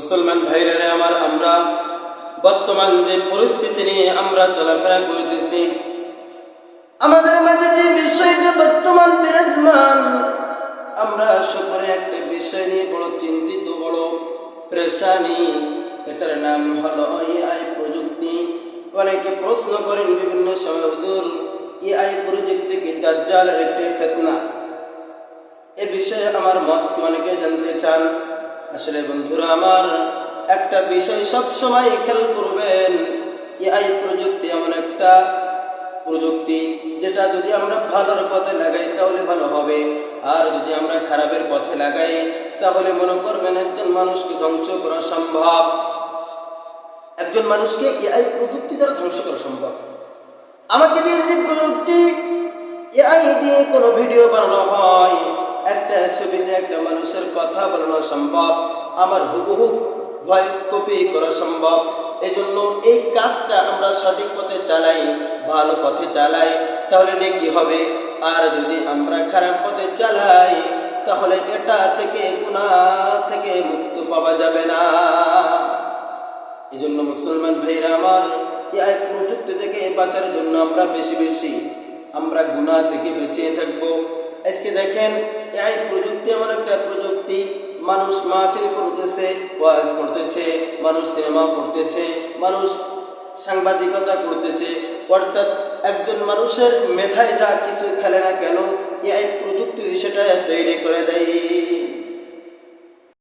মুসলমান ভাইরা আমার আমরা বর্তমান যে পরিস্থিতি নিয়ে আমরা চলাফেরা করতেছি, আমাদের মাঝে যে বিষয়টা বর্তমান বিরাজমান, আমরা সকলে একটা বিষয় নিয়ে বড় চিন্তিত, বড় প্রেশানি এটার নাম হলো এআই প্রযুক্তি। অনেকে প্রশ্ন করেন বিভিন্ন সময়, হুজুর এআই প্রযুক্তি কি দাজ্জালের একটি ফেতনা? এ বিষয়ে আমার মত, অনেকে জানতে চান। আসলে বন্ধুরা আমার একটা বিষয় সব সময় খেয়াল করবেন, এআই প্রযুক্তি এমন একটা প্রযুক্তি যেটা যদি আমরা ভালোর পথে লাগাই তাহলে ভালো হবে। আর যদি আমরা খারাপের পথে লাগাই তাহলে মনে করবেন একজন মানুষকে ধ্বংস করা সম্ভব। একজন মানুষকে এআই প্রযুক্তি দ্বারা ধ্বংস করা সম্ভব। আমাকে দিয়ে যদি প্রযুক্তি এআই দিয়ে কোনো ভিডিও বানানো হয় মানুষের কথা বানানো সম্ভব, আমার হুবহু ভয়েস কপি করা সম্ভব। এজন্য এই কাজটা আমরা সঠিক পথে চালাই, ভালো পথে চালাই, তাহলে নেকি হবে। আর যদি আমরা খারাপ পথে চালাই, তাহলে এটা থেকে গুণা থেকে মুক্ত পাওয়া যাবে না। এই জন্য মুসলমান ভাইরা আমার, এই প্রযুক্তি থেকে বাঁচার জন্য আমরা বেশি বেশি আমরা গুণা থেকে বেঁচে থাকব। আজকে দেখেন এই প্রযুক্তি এমন একটা প্রযুক্তি, মানুষ মাহফিল করতেছে ওয়াজ করতেছে, মানুষ সিনেমা করতেছে, মানুষ সাংবাদিকতা করতেছে, অর্থাৎ একজন মানুষের মেথায় যা কিছু খেলে না কেন, এই প্রযুক্তি সেটা তৈরি করে